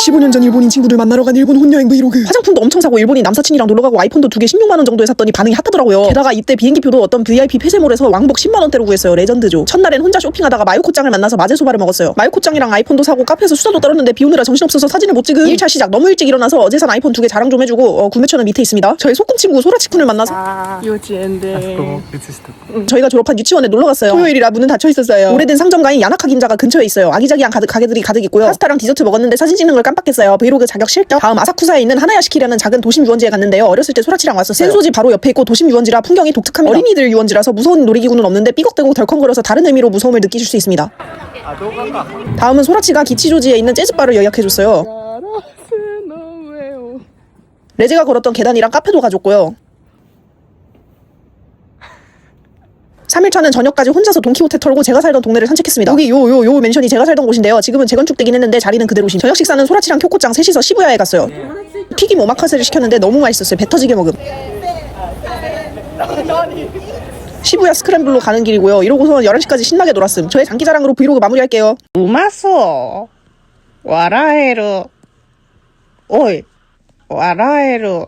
15년 전 일본인 친구들 만나러 간 일본 혼여행 브이로그. 화장품도 엄청 사고 일본인 남사친이랑 놀러가고 아이폰도 두 개 16만원 정도에 샀더니 반응이 핫하더라고요. 게다가 이때 비행기표도 어떤 VIP 폐쇄몰에서 왕복 10만원대로 구했어요. 레전드죠. 첫날엔 혼자 쇼핑하다가 마요코짱을 만나서 마제소바를 먹었어요. 마요코짱이랑 아이폰도 사고 카페에서 수다도 떨었는데 비오느라 정신없어서 사진을 못 찍은 1차 시작. 너무 일찍 일어나서 어제 산 아이폰 두 개 자랑 좀 해주고 어, 구매처는 밑에 있습니다. 저희 소꿉 친구 소라치쿤을 만나서 아, 음, 저희가 졸업한 유치원에 놀러갔어요. 토요일이라 문은 닫혀있었어요. 오래된 상점가인 야나카 긴자가 근처에 있어요. 아기자기한 가득 가게들이 가득 있고요. 파스타랑 디저트 먹었는데 사진 찍는 걸 깜빡했어요. 브이로그 자격 실격. 다음 아사쿠사에 있는 하나야시키라는 작은 도심 유원지에 갔는데요. 어렸을 때 소라치랑 왔었어요. 센소지 바로 옆에 있고 도심 유원지라 풍경이 독특합니다. 어린이들 유원지라서 무서운 놀이기구는 없는데 삐걱대고 덜컹거려서 다른 의미로 무서움을 느끼실 수 있습니다. 다음은 소라치가 기치조지에 있는 재즈바를 예약해줬어요. 레제가 걸었던 계단이랑 카페도 가줬고요. 3일 차는 저녁까지 혼자서 돈키호테 털고 제가 살던 동네를 산책했습니다. 여기 요 요 요 맨션이 제가 살던 곳인데요. 지금은 재건축되긴 했는데 자리는 그대로신. 저녁 식사는 소라치랑 쿄코짱 셋이서 시부야에 갔어요. 튀김 오마카세를 시켰는데 너무 맛있었어요. 배 터지게 먹음. 시부야 스크램블로 가는 길이고요. 이러고서는 11시까지 신나게 놀았음. 저의 장기자랑으로 브이로그 마무리할게요. 우마소 와라에루 오이 와라에루